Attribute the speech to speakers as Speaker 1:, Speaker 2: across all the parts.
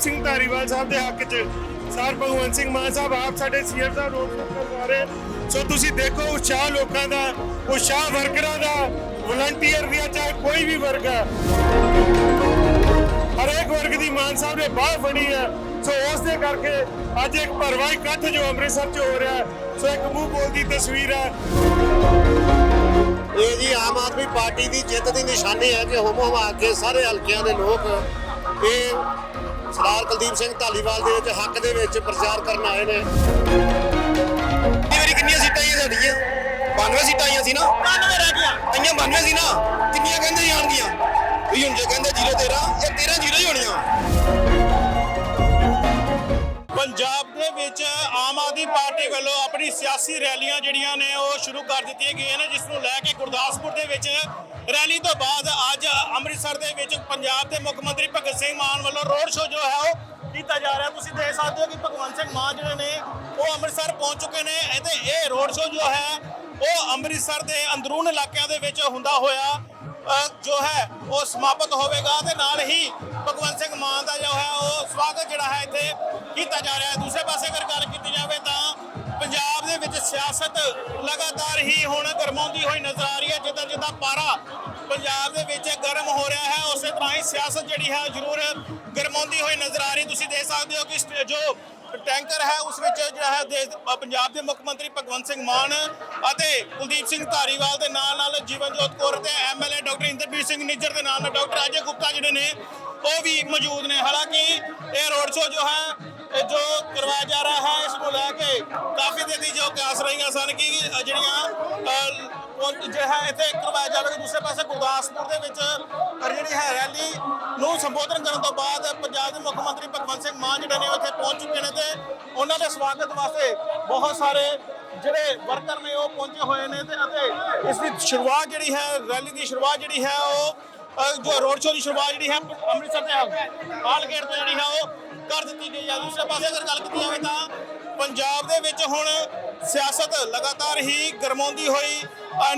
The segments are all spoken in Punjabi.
Speaker 1: ਸਿੰਘ ਧਾਰੀਵਾਲ ਸਾਹਿਬ ਦੇ ਹੱਕ 'ਚ, ਸਰ ਭਗਵੰਤ ਸਿੰਘ ਮਾਨ ਸਾਹਿਬ, ਆਪ ਸਾਡੇ ਸੀਐਮ ਸਾਹਿਬ ਰੋਡ ਸ਼ੋਅ ਕਰਵਾ ਰਹੇ ਸੋ ਤੁਸੀਂ ਦੇਖੋ, ਉਤਸ਼ਾਹ ਲੋਕਾਂ ਦਾ, ਉਤਸ਼ਾਹ ਵਰਕਰਾਂ ਦਾ ਵਲੰਟੀਅਰ ਦੀਆਂ ਚਾਹੇ ਕੋਈ ਵੀ ਵਰਗ ਹੈ। ਹਰੇਕ ਵਰਗ ਦੀ ਮਾਨ ਸਾਹਿਬ ਨੇ ਬਾਹ ਫੜੀ ਹੈ। ਸੋ ਉਸ ਦੇ ਕਰਕੇ ਅੱਜ ਇੱਕ ਭਰਵਾ ਇਕੱਠ ਜੋ ਅੰਮ੍ਰਿਤਸਰ 'ਚ ਹੋ ਰਿਹਾ ਹੈ। ਸੋ ਇੱਕ ਮੂੰਹ ਬੋਲਦੀ ਤਸਵੀਰ ਹੈ।
Speaker 2: ਇਹ ਜੀ ਆਮ ਆਦਮੀ ਪਾਰਟੀ ਦੀ ਜਿੱਤ ਦੀ ਨਿਸ਼ਾਨੀ ਹੈ ਕਿ ਹੁਮ ਹਮਾ ਕੇ ਸਾਰੇ ਹਲਕਿਆਂ ਦੇ ਲੋਕ ਇਹ ਸਰਦਾਰ ਕੁਲਦੀਪ ਸਿੰਘ ਢਾਲੀਵਾਲ ਦੇ ਵਿੱਚ ਹੱਕ ਦੇ ਵਿੱਚ ਪ੍ਰਚਾਰ ਕਰਨ ਆਏ ਨੇ।
Speaker 3: ਇਹ ਵਾਰੀ ਕਿੰਨੀਆਂ ਸੀਟਾਂ ਆਈਆਂ ਸਾਡੀਆਂ? 92 ਸੀਟਾਂ ਆਈਆਂ ਸੀ ਨਾ? 92 ਰਹਿ ਗਈਆਂ। ਆਈਆਂ 92 ਸੀ ਨਾ? ਕਿੰਨੀਆਂ ਕਹਿੰਦੇ ਜਾਣਗੀਆਂ ਵੀ ਹੁਣ ਜੇ ਕਹਿੰਦੇ 0 13 ਇਹ 13 0 ਹੀ ਹੋਣੀਆਂ।
Speaker 4: ਪੰਜਾਬ ਦੇ ਵਿੱਚ ਆਮ ਆਦਮੀ ਪਾਰਟੀ ਵੱਲੋਂ ਆਪਣੀ ਸਿਆਸੀ ਰੈਲੀਆਂ ਜਿਹੜੀਆਂ ਨੇ ਉਹ ਸ਼ੁਰੂ ਕਰ ਦਿੱਤੀਆਂ ਗਈਆਂ ਨੇ ਜਿਸ ਨੂੰ ਲੈ ਕੇ ਗੁਰਦਾਸਪੁਰ ਦੇ ਵਿੱਚ ਰੈਲੀ ਤੋਂ ਬਾਅਦ ਅੱਜ ਅੰਮ੍ਰਿਤਸਰ ਦੇ ਵਿੱਚ ਪੰਜਾਬ ਦੇ ਮੁੱਖ ਮੰਤਰੀ ਭਗਤ ਸਿੰਘ ਮਾਨ ਵੱਲੋਂ ਰੋਡ ਸ਼ੋਅ ਜੋ ਹੈ ਉਹ ਕੀਤਾ ਜਾ ਰਿਹਾ। ਤੁਸੀਂ ਦੇਖ ਸਕਦੇ ਹੋ ਕਿ ਭਗਵੰਤ ਸਿੰਘ ਮਾਨ ਜਿਹੜੇ ਨੇ, ਉਹ ਅੰਮ੍ਰਿਤਸਰ ਪਹੁੰਚ ਚੁੱਕੇ ਨੇ ਅਤੇ ਇਹ ਰੋਡ ਸ਼ੋਅ ਜੋ ਹੈ, ਉਹ ਅੰਮ੍ਰਿਤਸਰ ਦੇ ਅੰਦਰੂਨ ਇਲਾਕਿਆਂ ਦੇ ਵਿੱਚ ਹੁੰਦਾ ਹੋਇਆ ਜੋ ਹੈ, ਉਹ ਸਮਾਪਤ ਹੋਵੇਗਾ ਤੇ ਨਾਲ ਹੀ ਭਗਵੰਤ ਸਿੰਘ ਮਾਨ ਦਾ ਜੋ ਹੈ, ਉਹ ਸਵਾਗਤ ਜਿਹੜਾ ਹੈ ਇੱਥੇ ਕੀਤਾ ਜਾ ਰਿਹਾ ਹੈ। ਦੂਸਰੇ ਪਾਸੇ ਅਗਰ ਗੱਲ ਕੀਤੀ ਜਾਵੇ ਤਾਂ ਪੰਜਾਬ ਦੇ ਵਿੱਚ ਸਿਆਸਤ ਲਗਾਤਾਰ ਹੀ ਹੁਣ ਗਰਮਾਉਂਦੀ ਹੋਈ ਨਜ਼ਰ ਆ ਰਹੀ ਹੈ। ਜਿੱਦਾਂ ਜਿੱਦਾਂ ਪਾਰਾ ਪੰਜਾਬ ਦੇ ਵਿੱਚ ਗਰਮ ਹੋ ਰਿਹਾ ਹੈ, ਉਸੇ ਤਰ੍ਹਾਂ ਹੀ ਸਿਆਸਤ ਜਿਹੜੀ ਹੈ ਜ਼ਰੂਰ ਗਰਮਾਉਂਦੀ ਹੋਈ ਨਜ਼ਰ ਆ ਰਹੀ। ਤੁਸੀਂ ਦੇਖ ਸਕਦੇ ਹੋ ਕਿ ਜੋ ਟੈਂਕਰ ਹੈ, ਉਸ ਵਿੱਚ ਜਿਹੜਾ ਹੈ ਪੰਜਾਬ ਦੇ ਮੁੱਖ ਮੰਤਰੀ ਭਗਵੰਤ ਸਿੰਘ ਮਾਨ ਅਤੇ ਕੁਲਦੀਪ ਸਿੰਘ ਧਾਰੀਵਾਲ ਦੇ ਨਾਲ ਨਾਲ ਜੀਵਨਜੋਤ ਕੌਰ ਤੇ ਐਮਐਲਏ ਡਾਕਟਰ ਇੰਦਰਬੀਰ ਸਿੰਘ ਨਿੱਜਰ ਦੇ ਨਾਲ ਨਾਲ ਡਾਕਟਰ ਅਜੇ ਗੁਪਤਾ ਜਿਹੜੇ ਨੇ, ਉਹ ਵੀ ਮੌਜੂਦ ਨੇ। ਹਾਲਾਂਕਿ ਇਹ ਰੋਡ ਸ਼ੋਅ ਜੋ ਹੈ ਜੋ ਕਰਵਾਇਆ ਜਾ ਰਿਹਾ ਹੈ, ਇਸ ਨੂੰ ਲੈ ਕੇ ਕਾਫੀ ਦੇਰ ਦੀ ਜੋ ਕਿਆਸ ਰਹੀਆਂ ਸਨ ਕਿ ਜਿਹੜੀਆਂ ਅ, ਹੈ ਇੱਥੇ ਕਰਵਾਇਆ ਜਾਵੇਗਾ ਦੂਸਰੇ ਪਾਸੇ ਗੁਰਦਾਸਪੁਰ ਦੇ ਵਿੱਚ ਜਿਹੜੀ ਹੈ ਰੈਲੀ ਨੂੰ ਸੰਬੋਧਨ ਕਰਨ ਤੋਂ ਬਾਅਦ ਪੰਜਾਬ ਦੇ ਮੁੱਖ ਮੰਤਰੀ ਭਗਵੰਤ ਸਿੰਘ ਮਾਨ ਜਿਹੜੇ ਨੇ ਉਹ ਇੱਥੇ ਪਹੁੰਚ ਚੁੱਕੇ ਨੇ ਤੇ ਉਹਨਾਂ ਦੇ ਸਵਾਗਤ ਵਾਸਤੇ ਬਹੁਤ ਸਾਰੇ ਜਿਹੜੇ ਵਰਕਰ ਨੇ ਉਹ ਪਹੁੰਚੇ ਹੋਏ ਨੇ ਤੇ ਅਤੇ ਇਸ ਦੀ ਸ਼ੁਰੂਆਤ ਜਿਹੜੀ ਹੈ ਰੈਲੀ ਦੀ ਸ਼ੁਰੂਆਤ ਜਿਹੜੀ ਹੈ ਉਹ ਜੋ ਰੋਡ ਸ਼ੋਅ ਦੀ ਸ਼ੁਰੂਆਤ ਜਿਹੜੀ ਹੈ ਅੰਮ੍ਰਿਤਸਰ ਦੇ ਹਾਲ ਗੇਟ ਤੋਂ ਜਿਹੜੀ ਹੈ ਉਹ ਕਰ ਦਿੱਤੀ ਗਈ ਹੈ। ਦੂਸਰੇ ਪਾਸੇ ਅਗਰ ਗੱਲ ਕੀਤੀ ਜਾਵੇ ਤਾਂ ਪੰਜਾਬ ਦੇ ਵਿੱਚ ਹੁਣ ਸਿਆਸਤ ਲਗਾਤਾਰ ਹੀ ਗਰਮਾਉਂਦੀ ਹੋਈ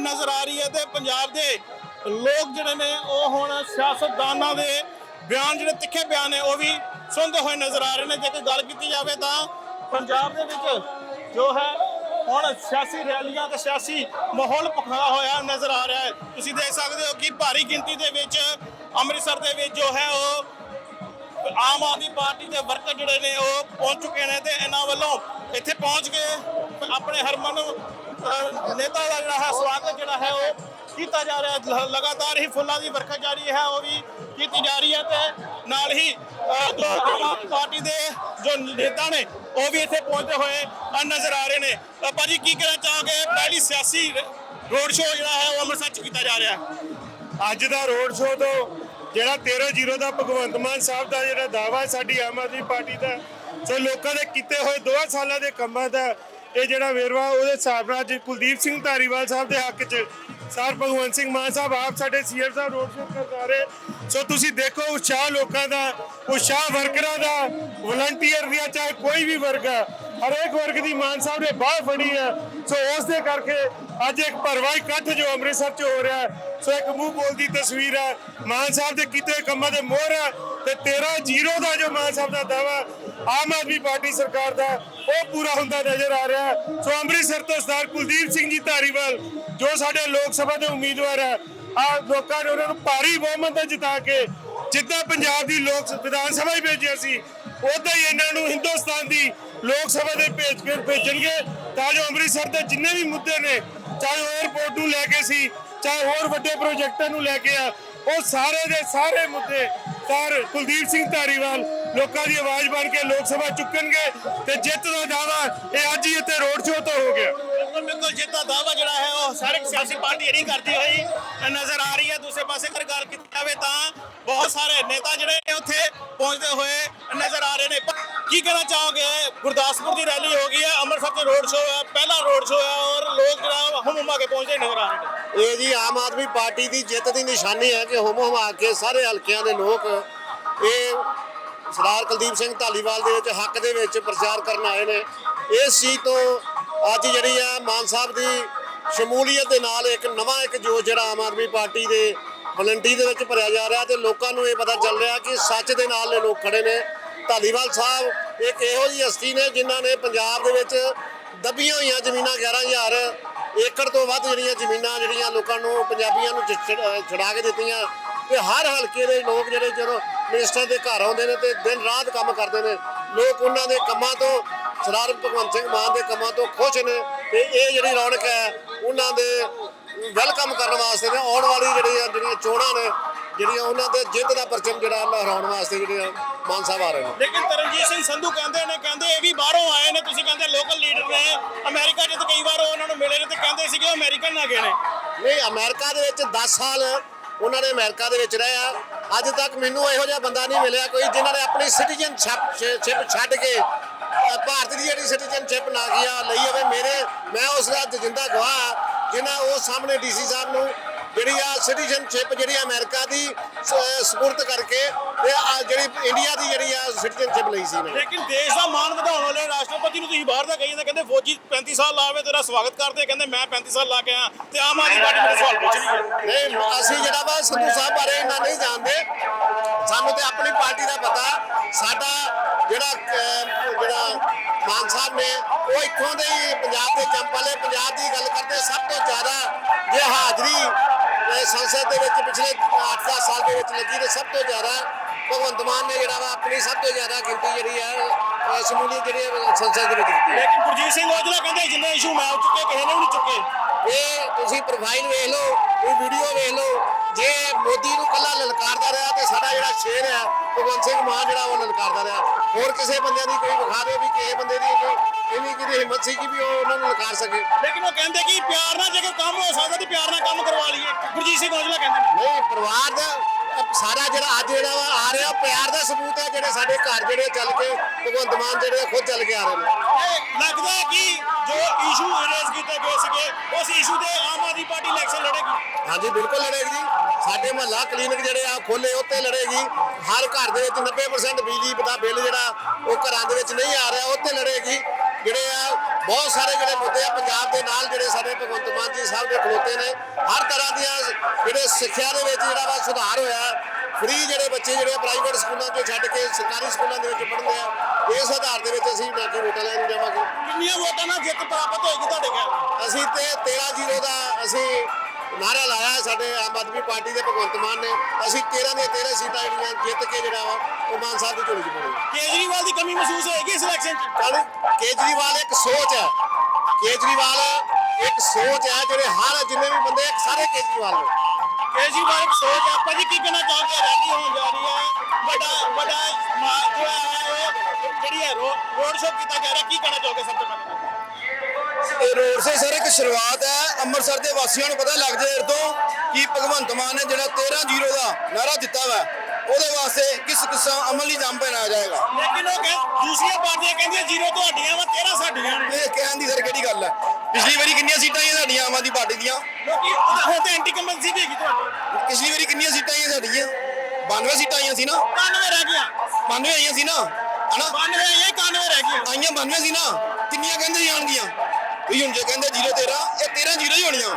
Speaker 4: ਨਜ਼ਰ ਆ ਰਹੀ ਹੈ ਤੇ ਪੰਜਾਬ ਦੇ ਲੋਕ ਜਿਹੜੇ ਨੇ, ਉਹ ਹੁਣ ਸਿਆਸਤਦਾਨਾਂ ਦੇ ਬਿਆਨ ਜਿਹੜੇ ਤਿੱਖੇ ਬਿਆਨ ਨੇ, ਉਹ ਵੀ ਸੁਣਦੇ ਹੋਏ ਨਜ਼ਰ ਆ ਰਹੇ ਨੇ। ਜੇਕਰ ਗੱਲ ਕੀਤੀ ਜਾਵੇ ਤਾਂ ਪੰਜਾਬ ਦੇ ਵਿੱਚ ਜੋ ਹੈ, ਹੁਣ ਸਿਆਸੀ ਰੈਲੀਆਂ ਤੇ ਸਿਆਸੀ ਮਾਹੌਲ ਪਖਾਇਆ ਹੋਇਆ ਨਜ਼ਰ ਆ ਰਿਹਾ ਹੈ। ਤੁਸੀਂ ਦੇਖ ਸਕਦੇ ਹੋ ਕਿ ਭਾਰੀ ਗਿਣਤੀ ਦੇ ਵਿੱਚ ਅੰਮ੍ਰਿਤਸਰ ਦੇ ਵਿੱਚ ਜੋ ਹੈ, ਉਹ ਆਮ ਆਦਮੀ ਪਾਰਟੀ ਦੇ ਵਰਕਰ ਜਿਹੜੇ ਨੇ ਉਹ ਪਹੁੰਚ ਚੁੱਕੇ ਨੇ ਤੇ ਇਹਨਾਂ ਵੱਲੋਂ ਇੱਥੇ ਪਹੁੰਚ ਕੇ ਆਪਣੇ ਹਰਮਨ ਨੇਤਾ ਦਾ ਜਿਹੜਾ ਹੈ ਸਵਾਗਤ ਜਿਹੜਾ ਹੈ ਉਹ ਕੀਤਾ ਜਾ ਰਿਹਾ ਲਗਾਤਾਰ ਹੀ ਫੁੱਲਾਂ ਦੀ ਵਰਖਾ ਜਾਰੀ ਹੈ ਉਹ ਵੀ ਕੀਤੀ ਜਾ ਰਹੀ ਹੈ ਤੇ ਨਾਲ ਹੀ ਅਹ, ਆਮ ਆਦਮੀ ਪਾਰਟੀ ਦੇ ਜੋ ਨੇਤਾ ਨੇ ਉਹ ਵੀ ਇੱਥੇ ਪਹੁੰਚੇ ਹੋਏ ਨਜ਼ਰ ਆ ਰਹੇ ਨੇ। ਤਾਂ ਭਾਜੀ ਕੀ ਕਹਿਣਾ ਚਾਹੋਗੇ? ਪਹਿਲੀ ਸਿਆਸੀ ਰੋਡ ਸ਼ੋਅ ਜਿਹੜਾ ਹੈ ਉਹ ਅੰਮ੍ਰਿਤਸਰ ਚ ਕੀਤਾ ਜਾ ਰਿਹਾ
Speaker 1: ਅੱਜ ਦਾ ਰੋਡ ਸ਼ੋਅ ਤੋਂ ਜਿਹੜਾ 13-0 ਦਾ ਭਗਵੰਤ ਮਾਨ ਸਾਹਿਬ ਦਾ ਜਿਹੜਾ ਦਾਵਾ ਸਾਡੀ ਆਮ ਆਦਮੀ ਪਾਰਟੀ ਦਾ, ਸੋ ਲੋਕਾਂ ਦੇ ਕੀਤੇ ਹੋਏ 2 ਸਾਲਾਂ ਦੇ ਕੰਮਾਂ ਦਾ ਇਹ ਜਿਹੜਾ ਵੇਰਵਾ, ਉਹਦੇ ਹਿਸਾਬ ਨਾਲ ਅੱਜ ਕੁਲਦੀਪ ਸਿੰਘ ਧਾਰੀਵਾਲ ਸਾਹਿਬ ਦੇ ਹੱਕ 'ਚ ਸਰ ਭਗਵੰਤ ਸਿੰਘ ਮਾਨ ਸਾਹਿਬ ਆਪ ਸਾਡੇ ਸੀਐਮ ਸਾਹਿਬ ਰੋਡ ਸ਼ੋਅ ਕਰਵਾ ਰਹੇ। ਸੋ ਤੁਸੀਂ ਦੇਖੋ ਉਤਸ਼ਾਹ ਲੋਕਾਂ ਦਾ, ਉਤਸ਼ਾਹ ਵਰਕਰਾਂ ਦਾ ਵਲੰਟੀਅਰ ਦੀਆਂ, ਚਾਹੇ ਕੋਈ ਵੀ ਵਰਗ ਹੈ ਹਰੇਕ ਵਰਗ ਦੀ ਮਾਨ ਸਾਹਿਬ ਨੇ ਬਾਹ ਫੜੀ ਹੈ। ਸੋ ਉਸ ਦੇ ਕਰਕੇ ਅੱਜ ਇੱਕ ਭਰਵਾਈ ਇਕੱਠ ਜੋ ਅੰਮ੍ਰਿਤਸਰ 'ਚ ਹੋ ਰਿਹਾ ਹੈ। ਸੋ ਇੱਕ ਮੂੰਹ ਬੋਲਦੀ ਤਸਵੀਰ ਹੈ। ਮਾਨ ਸਾਹਿਬ ਦੇ ਕੀਤੇ ਕੰਮਾਂ ਦੇ ਮੋਹਰ ਹੈ ਤੇ 13 ਜ਼ੀਰੋ ਦਾ ਜੋ ਮਾਨ ਸਾਹਿਬ ਦਾ ਦਾਵਾ ਆਮ ਆਦਮੀ ਪਾਰਟੀ ਸਰਕਾਰ ਦਾ, ਉਹ ਪੂਰਾ ਹੁੰਦਾ ਨਜ਼ਰ ਆ ਰਿਹਾ ਹੈ। ਸੋ ਅੰਮ੍ਰਿਤਸਰ ਤੋਂ ਸਰਦਾਰ ਕੁਲਦੀਪ ਸਿੰਘ ਜੀ ਧਾਰੀਵਾਲ, ਜੋ ਸਾਡੇ ਲੋਕ ਸਭਾ ਦੇ ਉਮੀਦਵਾਰ ਹੈ, ਆ ਲੋਕਾਂ ਨੇ ਉਹਨਾਂ ਨੂੰ ਭਾਰੀ ਬਹੁਮਤ ਨਾਲ ਜਿਤਾ ਕੇ ਜਿੱਦਾਂ ਪੰਜਾਬ ਦੀ ਲੋਕ ਵਿਧਾਨ ਸਭਾ ਹੀ ਭੇਜਿਆ ਸੀ ਉਦਾਂ ਹੀ ਇਹਨਾਂ ਨੂੰ ਹਿੰਦੁਸਤਾਨ ਦੀ ਲੋਕ ਸਭਾ ਦੇ ਭੇਜ ਕੇ ਭੇਜਣਗੇ। ਤਾਂ ਜੋ ਅੰਮ੍ਰਿਤਸਰ ਦੇ ਜਿੰਨੇ ਵੀ ਮੁੱਦੇ ਨੇ, ਚਾਹੇ 에어ਪੋਰਟ ਨੂੰ ਲੈ ਕੇ ਸੀ, ਚਾਹੇ ਹੋਰ ਵੱਡੇ ਪ੍ਰੋਜੈਕਟਾਂ ਨੂੰ ਲੈ ਕੇ ਆ, ਉਹ ਸਾਰੇ ਦੇ ਸਾਰੇ ਮੁੱਦੇ ਸਰ ਕੁਲਦੀਪ ਸਿੰਘ ਧਾਰੀਵਾਲ ਲੋਕਾਂ ਦੀ ਆਵਾਜ਼ ਬਣ ਕੇ ਲੋਕ ਸਭਾ ਚੁੱਕਣਗੇ ਤੇ ਜਿੱਤ ਦਾ ਦਾਵਾ ਇਹ ਅੱਜ ਹੀ ਇੱਥੇ ਰੋਡ ਸ਼ੋਅ ਤੋਂ ਹੋ ਗਿਆ।
Speaker 4: ਬਿਲਕੁਲ ਜਿੱਤ ਦਾ ਦਾਅਵਾ ਜਿਹੜਾ ਹੈ, ਉਹ ਸਾਰੇ ਸਿਆਸੀ ਪਾਰਟੀ ਜਿਹੜੀ ਕਰਦੀ ਹੋਈ। ਨਜ਼ਰ ਆ ਰਹੀ ਹੈ, ਦੂਸਰੇ ਪਾਸੇ ਅਗਰ ਗੱਲ ਕੀਤੀ ਜਾਵੇ ਤਾਂ ਬਹੁਤ ਸਾਰੇ ਨੇਤਾ ਜਿਹੜੇ ਨੇ ਉੱਥੇ ਪਹੁੰਚਦੇ ਹੋਏ ਨਜ਼ਰ ਆ ਰਹੇ ਕੀ ਕਹਿਣਾ ਚਾਹੋਗੇ? ਗੁਰਦਾਸਪੁਰ ਦੀ ਰੈਲੀ ਹੋ ਗਈ ਹੈ, ਅੰਮ੍ਰਿਤਸਰ ਚ ਰੋਡ ਸ਼ੋਅ ਹੈ, ਪਹਿਲਾ ਰੋਡ ਸ਼ੋਅ ਹੈ ਔਰ ਲੋਕ ਜਿਹੜਾ ਹੁਮ ਹੁਮਾ ਕੇ ਪਹੁੰਚਦੇ ਨਜ਼ਰ ਆ ਰਹੇ
Speaker 2: ਇਹ ਜੀ ਆਮ ਆਦਮੀ ਪਾਰਟੀ ਦੀ ਜਿੱਤ ਦੀ ਨਿਸ਼ਾਨੀ ਹੈ ਕਿ ਹੁਮ ਹਮਾ ਕੇ ਸਾਰੇ ਹਲਕਿਆਂ ਦੇ ਲੋਕ ਇਹ ਸਰਦਾਰ ਕੁਲਦੀਪ ਸਿੰਘ ਢਾਲੀਵਾਲ ਦੇ ਵਿੱਚ ਹੱਕ ਦੇ ਵਿੱਚ ਪ੍ਰਚਾਰ ਕਰਨ ਆਏ ਨੇ। ਇਸ ਚੀਜ਼ ਤੋਂ ਅੱਜ ਜਿਹੜੀ ਆ ਮਾਨ ਸਾਹਿਬ ਦੀ ਸ਼ਮੂਲੀਅਤ ਦੇ ਨਾਲ ਇੱਕ ਨਵਾਂ ਇੱਕ ਜੋਸ਼ ਜਿਹੜਾ ਆਮ ਆਦਮੀ ਪਾਰਟੀ ਦੇ ਵਲੰਟੀ ਦੇ ਵਿੱਚ ਭਰਿਆ ਜਾ ਰਿਹਾ ਤੇ ਲੋਕਾਂ ਨੂੰ ਇਹ ਪਤਾ ਚੱਲ ਰਿਹਾ ਕਿ ਸੱਚ ਦੇ ਨਾਲ ਇਹ ਲੋਕ ਖੜੇ ਨੇ। ਧਾਲੀਵਾਲ ਸਾਹਿਬ ਇੱਕ ਇਹੋ ਜਿਹੀ ਹਸਤੀ ਨੇ ਜਿਨ੍ਹਾਂ ਨੇ ਪੰਜਾਬ ਦੇ ਵਿੱਚ ਦੱਬੀਆਂ ਹੋਈਆਂ ਜ਼ਮੀਨਾਂ 11000 ਏਕੜ ਤੋਂ ਵੱਧ ਜਿਹੜੀਆਂ ਜ਼ਮੀਨਾਂ, ਜਿਹੜੀਆਂ ਲੋਕਾਂ ਨੂੰ, ਪੰਜਾਬੀਆਂ ਨੂੰ ਛ- ਛੁਡਾ ਕੇ ਦਿੱਤੀਆਂ ਤੇ ਹਰ ਹਲਕੇ ਦੇ ਲੋਕ ਜਿਹੜੇ ਜਦੋਂ ਮਿਨਿਸਟਰ ਦੇ ਘਰ ਆਉਂਦੇ ਨੇ ਤੇ ਦਿਨ ਰਾਤ ਕੰਮ ਕਰਦੇ ਨੇ, ਲੋਕ ਉਹਨਾਂ ਦੇ ਕੰਮਾਂ ਤੋਂ, ਸਰਦਾਰ ਭਗਵੰਤ ਸਿੰਘ ਮਾਨ ਦੇ ਕੰਮਾਂ ਤੋਂ ਖੁਸ਼ ਨੇ ਤੇ ਇਹ ਜਿਹੜੀ ਰੌਣਕ ਹੈ, ਉਹਨਾਂ ਦੇ ਵੈਲਕਮ ਕਰਨ ਵਾਸਤੇ ਨੇ, ਆਉਣ ਵਾਲੀ ਜਿਹੜੀਆਂ ਜਿਹੜੀਆਂ ਚੋਣਾਂ ਨੇ ਜਿਹੜੀਆਂ ਉਹਨਾਂ ਦੇ ਜਿੱਤ ਦਾ ਪਰਚਮ ਜਿਹੜਾ ਲਹਿਰਾਉਣ ਵਾਸਤੇ ਜਿਹੜੇ ਮਾਨ ਸਾਹਿਬ ਆ ਰਹੇ ਨੇ।
Speaker 4: ਲੇਕਿਨ ਤਰਨਜੀਤ ਸਿੰਘ ਸੰਧੂ ਕਹਿੰਦੇ ਨੇ ਕਹਿੰਦੇ ਇਹ ਵੀ ਬਾਹਰੋਂ ਆਏ ਨੇ ਤੁਸੀਂ ਕਹਿੰਦੇ ਲੋਕਲ ਲੀਡਰ ਨੇ ਅਮਰੀਕਾ 'ਚ ਤਾਂ ਕਈ ਵਾਰ ਉਹਨਾਂ ਨੂੰ ਮਿਲੇ ਨੇ ਤੇ ਕਹਿੰਦੇ ਸੀਗੇ ਉਹ ਅਮਰੀਕਨ ਨਾ ਗਏ ਨੇ।
Speaker 2: ਨਹੀਂ ਅਮਰੀਕਾ ਦੇ ਵਿੱਚ 10 ਸਾਲ ਉਹਨਾਂ ਨੇ ਅਮਰੀਕਾ ਦੇ ਵਿੱਚ ਰਹੇ ਆ। ਅੱਜ ਤੱਕ ਮੈਨੂੰ ਇਹੋ ਜਿਹਾ ਬੰਦਾ ਨਹੀਂ ਮਿਲਿਆ ਕੋਈ ਜਿਨ੍ਹਾਂ ਨੇ ਆਪਣੀ ਸਿਟੀਜ਼ਨਸ਼ਿਪ ਛੱਡ ਕੇ ਭਾਰਤ ਦੀ ਜਿਹੜੀ ਸਿਟੀਜ਼ਨਸ਼ਿਪ ਨਾ ਗਿਆ ਲਈ ਹੋਵੇ ਮੇਰੇ ਮੈਂ ਉਸ ਦਾ ਜਿੰਦਾ ਗਵਾਹ ਜਿਨ੍ਹਾਂ ਉਹ ਸਾਹਮਣੇ ਡੀਸੀ ਸਾਹਿਬ ਨੂੰ ਜਿਹੜੀ ਆ ਸਿਟੀਜ਼ਨਸ਼ਿਪ ਜਿਹੜੀ ਅਮਰੀਕਾ ਦੀ ਸਪੁਰਦ ਕਰਕੇ ਤੇ ਆ ਜਿਹੜੀ ਇੰਡੀਆ ਦੀ ਜਿਹੜੀ ਆ ਸਿਟੀਜ਼ਨਸ਼ਿਪ ਲਈ ਸੀ ਨੇ
Speaker 4: ਲੇਕਿਨ ਦੇਸ਼ ਦਾ ਮਾਣ ਵਧਾਉਣ ਵਾਲੇ ਰਾਸ਼ਟਰਪਤੀ ਨੂੰ ਤੁਸੀਂ ਬਾਹਰ ਦਾ ਕਹੀ ਜਾਂਦੇ ਕਹਿੰਦੇ ਫੌਜੀ 35 ਸਾਲ ਲਾਵੇ ਤੇਰਾ ਸਵਾਗਤ ਕਰਦੇ ਕਹਿੰਦੇ ਮੈਂ 35 ਸਾਲ ਲਾ ਕੇ ਆਇਆ ਤੇ ਆਮ ਆਦਮੀ ਪਾਰਟੀ ਮੇਰੇ ਸਵਾਲ ਪੁੱਛ ਰਹੀ ਹੈ।
Speaker 2: ਨਹੀਂ ਅਸੀਂ ਜਿਹੜਾ ਵਾ ਸੰਧੂ ਸਾਹਿਬ ਬਾਰੇ ਇੰਨਾ ਨਹੀਂ ਜਾਣਦੇ। ਸਾਨੂੰ ਤੇ ਆਪਣੀ ਪਾਰਟੀ ਦਾ ਪਤਾ ਸਾਡਾ ਜਿਹੜਾ ਜਿਹੜਾ ਮਾਨ ਸਾਹਿਬ ਨੇ ਉਹ ਇੱਥੋਂ ਦੇ ਹੀ ਪੰਜਾਬ ਦੇ ਜੰਪ ਵਾਲੇ ਪੰਜਾਬ ਦੀ ਗੱਲ ਕਰਦੇ ਸਭ ਤੋਂ ਜ਼ਿਆਦਾ ਜੇ ਹਾਜ਼ਰੀ ਸੰਸਦ ਦੇ ਵਿੱਚ ਪਿਛਲੇ 8-10 ਸਾਲ ਦੇ ਵਿੱਚ ਲੱਗੀ ਤੇ ਸਭ ਤੋਂ ਜ਼ਿਆਦਾ ਭਗਵੰਤ ਮਾਨ ਨੇ ਜਿਹੜਾ ਵਾ ਆਪਣੀ ਸਭ ਤੋਂ ਜ਼ਿਆਦਾ ਗਿਣਤੀ ਜਿਹੜੀ ਹੈ ਸਮੂਲੀਅਤ ਜਿਹੜੀ ਸੰਸਦ ਦੇ ਵਿੱਚ ਦਿੱਤੀ
Speaker 4: ਲੇਕਿਨ ਗੁਰਜੀਤ ਸਿੰਘ ਔਜਲਾ ਕਹਿੰਦੇ ਜਿੰਨੇ ਇਸ਼ੂ ਮੈਂ ਚੁੱਕੇ, ਕਿਸੇ ਨੇ ਵੀ ਨਹੀਂ ਚੁੱਕੇ।
Speaker 2: ਇਹ ਤੁਸੀਂ ਪ੍ਰੋਫਾਈਲ ਵੇਖ ਲਓ ਇਹ ਵੀਡੀਓ ਵੇਖ ਲਓ। ਜੇ ਮੋਦੀ ਨੂੰ ਕੱਲਾ ਲਲਕਾਰਦਾ ਰਿਹਾ ਤੇ ਸਾਡਾ ਜਿਹੜਾ ਸ਼ੇਰ ਹੈ ਭਗਵੰਤ ਸਿੰਘ ਮਾਨ ਜਿਹੜਾ ਉਹ ਲਲਕਾਰਦਾ ਰਿਹਾ। ਹੋਰ ਕਿਸੇ ਬੰਦੇ ਦੀ ਕੋਈ ਵਿਖਾ ਦਿਓ ਵੀ ਕਿਸੇ ਬੰਦੇ ਦੀ ਇੰਨੀ ਇੰਨੀ ਕਿਹਦੀ ਹਿੰਮਤ ਸੀ ਕਿ ਵੀ ਉਹ ਉਹਨਾਂ ਨੂੰ ਲਲਕਾਰ ਸਕੇ।
Speaker 4: ਲੇਕਿਨ ਉਹ ਕਹਿੰਦੇ ਕਿ ਪਿਆਰ ਨਾਲ ਜੇਕਰ ਕੰਮ ਹੋ ਸਕਦਾ ਤੇ ਪਿਆਰ ਨਾਲ ਕੰਮ ਕਰਵਾ ਲਈਏ। ਗੁਰਜੀਤ ਸਿੰਘ ਔਜਲਾ ਕਹਿੰਦੇ ਨੇ।
Speaker 2: ਨਹੀਂ ਪਰਿਵਾਰ ਦਾ ਸਾਰਾ ਜਿਹੜਾ ਅੱਜ ਜਿਹੜਾ ਵਾ ਆ ਪਿਆਰ ਦਾ ਸਬੂਤ ਹੈ ਜਿਹੜੇ ਸਾਡੇ ਘਰ ਜਿਹੜੇ ਚੱਲ ਕੇ ਭਗਵੰਤ ਮਾਨ ਜਿਹੜੇ ਖੁਦ ਚੱਲ ਕੇ ਆ ਰਹੇ ਨੇ।
Speaker 4: ਇਹ ਲੱਗਦਾ ਕਿ ਜੋ ਇਸ਼ੂ ਇਰੇਜ਼ ਕੀਤੇ ਗਏ ਸੀਗੇ ਉਸ ਇਸ਼ੂ ਦੇ ਆਮ ਆਦਮੀ ਪਾਰਟੀ ਇਲੈਕਸ਼ਨ ਲੜੇਗੀ।
Speaker 2: ਹਾਂਜੀ ਬਿਲਕੁਲ ਲੜੇਗੀ ਸਾਡੇ ਮਹੱਲਾ ਕਲੀਨਿਕ ਜਿਹੜੇ ਆ ਖੋਲੇ ਉੱਤੇ ਲੜੇਗੀ। ਹਰ ਘਰ ਦੇ ਵਿੱਚ 90% ਬਿਜਲੀ ਦਾ ਬਿੱਲ ਜਿਹੜਾ ਉਹ ਘਰਾਂ ਦੇ ਵਿੱਚ ਨਹੀਂ ਆ ਰਿਹਾ ਉੱਤੇ ਲੜੇਗੀ। ਜਿਹੜੇ ਆ ਬਹੁਤ ਸਾਰੇ ਜਿਹੜੇ ਮੁੱਦੇ ਆ ਪੰਜਾਬ ਦੇ ਨਾਲ ਜਿਹੜੇ ਸਾਡੇ ਭਗਵੰਤ ਮਾਨ ਜੀ ਸਾਹਿਬ ਦੇ ਖਲੋਤੇ ਨੇ। ਹਰ ਤਰ੍ਹਾਂ ਦੀਆਂ ਜਿਹੜੇ ਸਿੱਖਿਆ ਦੇ ਵਿੱਚ ਜਿਹੜਾ ਵਾ ਸੁਧਾਰ ਹੋਇਆ ਫ੍ਰੀ ਜਿਹੜੇ ਬੱਚੇ ਜਿਹੜੇ ਪ੍ਰਾਈਵੇਟ ਸਕੂਲਾਂ ਤੋਂ ਛੱਡ ਕੇ ਸਰਕਾਰੀ ਸਕੂਲਾਂ ਦੇ ਵਿੱਚ ਪੜ੍ਹਦੇ ਆ ਇਸ ਆਧਾਰ ਦੇ ਵਿੱਚ ਅਸੀਂ ਨਾ ਕਿ ਵੋਟਾਂ ਲੈਣ ਜਾਵਾਂਗੇ।
Speaker 4: ਕਿੰਨੀਆਂ ਵੋਟਾਂ ਨਾਲ ਜਿੱਤ ਪ੍ਰਾਪਤ ਹੋਏਗੀ ਤੁਹਾਡੇ ਖਿਆਲ
Speaker 2: ਅਸੀਂ ਤੇ 13 ਜ਼ੀਰੋ ਦਾ ਅਸੀਂ ਨਾਰਾ ਲਾਇਆ ਸਾਡੇ ਆਮ ਆਦਮੀ ਪਾਰਟੀ ਦੇ ਭਗਵੰਤ ਮਾਨ ਨੇ। ਅਸੀਂ 13 ਦੀਆਂ 13 ਸੀਟਾਂ ਜਿਹੜੀਆਂ ਜਿੱਤ ਕੇ ਜਿਹੜਾ ਵਾ ਉਹ ਮਾਨ ਸਾਹਿਬ ਦੀ ਝੋਲੀ 'ਚ ਪਾਉਣੀ
Speaker 4: ਕੇਜਰੀਵਾਲ ਦੀ ਕਮੀ ਮਹਿਸੂਸ ਹੋਏਗੀ ਇਸ ਇਲੈਕਸ਼ਨ 'ਚ?
Speaker 2: ਕੇਜਰੀਵਾਲ ਇੱਕ ਸੋਚ ਹੈ। ਕੇਜਰੀਵਾਲ ਇੱਕ ਸੋਚ ਹੈ ਜਿਹੜੇ ਹਰ ਜਿੰਨੇ ਵੀ ਬੰਦੇ ਸਾਰੇ ਕੇਜਰੀਵਾਲ ਨੇ।
Speaker 4: ਕੇਜਰੀਵਾਲ ਇੱਕ ਸੋਚ, ਆਪਾਂ ਜੀ ਕੀ ਕਹਿਣਾ ਚਾਹੁੰਦੇ ਚਾਹੋਗੇ? ਰੈਲੀ ਹੋਣ ਜਾ ਰਹੀ ਹੈ। ਵੱਡਾ ਵੱਡਾ ਮਾਰਚ ਜੋ ਹੈ ਉਹ ਜਿਹੜੀ ਹੈ ਰੋਡ ਸ਼ੋਅ ਕੀਤਾ ਜਾ ਰਿਹਾ, ਕੀ ਕਹਿਣਾ ਚਾਹੋਗੇ ਸਭ ਤੋਂ ਪਹਿਲਾਂ?
Speaker 3: ਇਹ ਰੋਡ ਸੇ ਸਰ ਇੱਕ ਸ਼ੁਰੂਆਤ ਹੈ। ਅੰਮ੍ਰਿਤਸਰ ਦੇ ਵਾਸੀਆਂ ਨੂੰ ਪਤਾ ਲੱਗ ਜਾਏ ਤੋਂ ਕਿ ਭਗਵੰਤ ਮਾਨ ਨੇ ਜਿਹੜਾ 13 ਜ਼ੀਰੋ ਦਾ ਨਾਰਾ ਦਿੱਤਾ ਵਾ ਉਹਦੇ ਵਾਸਤੇ ਕਿਸ ਕਿਸਮ ਅਮਲੀ ਜੰਮ ਬਣਾਇਆ ਜਾਏਗਾ।
Speaker 4: ਲੇਕਿਨ ਉਹ ਕਹਿ ਦੂਸਰੀਆਂ ਪਾਰਟੀਆਂ ਕਹਿੰਦੀਆਂ ਜ਼ੀਰੋ ਤੁਹਾਡੀਆਂ ਵਾ 13 ਸਾਡੀਆਂ
Speaker 3: ਇਹ ਕਹਿਣ ਦੀ ਸਰ ਕਿਹੜੀ ਗੱਲ ਹੈ? ਪਿਛਲੀ ਵਾਰੀ ਕਿੰਨੀਆਂ ਸੀਟਾਂ ਆਈਆਂ ਸਾਡੀਆਂ ਆਮ ਆਦਮੀ ਪਾਰਟੀ ਦੀਆਂ?
Speaker 4: ਲੋਕੀ ਹੁਣ ਤੇ ਐਂਟੀ ਕੰਬੈਂਸੀ ਵੀ ਹੈਗੀ ਤੁਹਾਡੀ।
Speaker 3: ਪਿਛਲੀ ਵਾਰੀ ਕਿੰਨੀਆਂ ਸੀਟਾਂ ਆਈਆਂ ਸਾਡੀਆਂ? 92 ਸੀਟਾਂ ਆਈਆਂ ਸੀ ਨਾ?
Speaker 4: 91 ਰਹਿ ਗਈਆਂ।
Speaker 3: 92 ਆਈਆਂ ਸੀ ਨਾ? ਹਨਾ?
Speaker 4: 92 ਆਈਆਂ 91 ਰਹਿ ਗਈਆਂ।
Speaker 3: ਆਈਆਂ 92 ਸੀ ਨਾ? ਕਿੰਨੀਆਂ ਕਹਿੰਦੇ ਜਾਣਗੀਆਂ? ਵੀ ਹੁਣ ਜੇ ਕਹਿੰਦੇ 0 13 ਇਹ 13 ਜ਼ੀਰੋ ਹੀ ਹੋਣੀਆਂ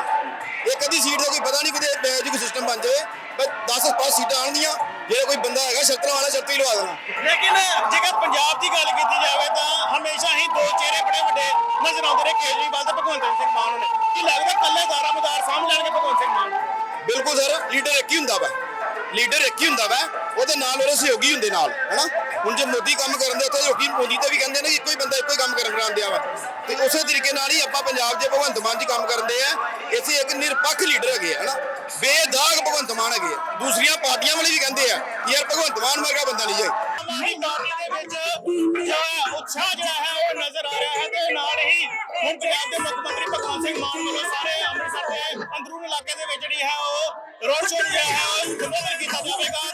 Speaker 3: ਇੱਕ ਅੱਧੀ ਸੀਟ ਦਾ ਕੋਈ ਪਤਾ ਨਹੀਂ ਕਿਤੇ ਮੈਜਿਕ ਸਿਸਟਮ ਬਣ ਜਾਵੇ ਬਸ 10 10 ਸੀਟਾਂ ਆਣਗੀਆਂ ਜੇ ਕੋਈ ਬੰਦਾ ਹੈਗਾ ਸ਼ਰਤਾਂ ਵਾਲਾ ਸ਼ਰਤ ਹੀ ਲਵਾ ਦੇਣਾ।
Speaker 4: ਲੇਕਿਨ ਜੇਕਰ ਪੰਜਾਬ ਦੀ ਗੱਲ ਕੀਤੀ ਜਾਵੇ ਤਾਂ ਹਮੇਸ਼ਾ ਹੀ ਦੋ ਚਿਹਰੇ ਬੜੇ ਵੱਡੇ ਨਜ਼ਰ ਆਉਂਦੇ ਨੇ ਕੇਜਰੀਵਾਲ ਤੇ ਭਗਵੰਤ ਸਿੰਘ ਮਾਨ ਨੇ। ਕੀ ਲੱਗਦਾ ਕੱਲੇ ਦਾਰਾਮਦਾਰ ਸਾਂਭ ਲੈਣਗੇ ਭਗਵੰਤ ਸਿੰਘ ਮਾਨ?
Speaker 3: ਬਿਲਕੁਲ ਸਰ ਲੀਡਰ ਇੱਕ ਹੀ ਹੁੰਦਾ ਵਾ। ਲੀਡਰ ਇੱਕ ਹੀ ਹੁੰਦਾ ਵਾ ਉਹਦੇ ਨਾਲ ਉਹਦੇ ਸਹਿਯੋਗੀ ਹੁੰਦੇ ਨਾਲ ਹੈਨਾ? ਹੁਣ ਜੇ ਮੋਦੀ ਕੰਮ ਕਰਨ ਦੇ ਉੱਤੇ ਲੋਕੀ ਮੋਦੀ ਤੇ ਵੀ ਕਹਿੰਦੇ ਨੇ ਕਿ ਇੱਕੋ ਹੀ ਬੰਦਾ ਇੱਕੋ ਹੀ ਕੰਮ ਕਰਾਉਂਦਿਆ ਵਾ। ਤੇ ਉਸੇ ਤਰੀਕੇ ਨਾਲ ਹੀ ਆਪਾਂ ਪੰਜਾਬ ਦੇ ਭਗਵੰਤ ਮਾਨ ਜੀ ਕੰਮ ਕਰਦੇ ਆ। ਇੱਥੇ ਇੱਕ ਨਿਰਪੱਖ ਲੀਡਰ ਹੈਗੇ ਆ, ਹਨਾ? ਬੇਦਾਗ ਭਗਵੰਤ ਮਾਨ ਹੈਗੇ ਆ। ਦੂਸਰੀਆਂ ਪਾਰਟੀਆਂ ਵਾਲੇ ਵੀ ਕਹਿੰਦੇ ਆ ਯਾਰ ਭਗਵੰਤ ਮਾਨ ਵਰਗਾ ਬੰਦਾ ਨਹੀਂ ਜਾਏ
Speaker 4: ਆਮ ਪਾਰਟੀ ਦੇ ਵਿੱਚ ਜੋ ਉਤਸ਼ਾਹ ਜਿਹੜਾ ਹੈ, ਉਹ ਨਜ਼ਰ ਆ ਰਿਹਾ ਹੈ ਤੇ ਨਾਲ ਹੀ ਹੁਣ ਪੰਜਾਬ ਦੇ ਮੁੱਖ ਮੰਤਰੀ ਭਗਵੰਤ ਸਿੰਘ ਮਾਨ ਵੱਲੋਂ ਸਾਰੇ ਅੰਮ੍ਰਿਤਸਰ ਦੇ ਅੰਦਰੂਨੀ ਇਲਾਕੇ ਦੇ ਵਿੱਚ ਜਿਹੜੀ ਹੈ, ਉਹ ਰੋਡ ਸ਼ੋਅ ਜਿਹੜਾ ਹੈ, ਉਹ ਸੰਬੋਧਨ ਕੀਤਾ ਜਾਵੇਗਾ।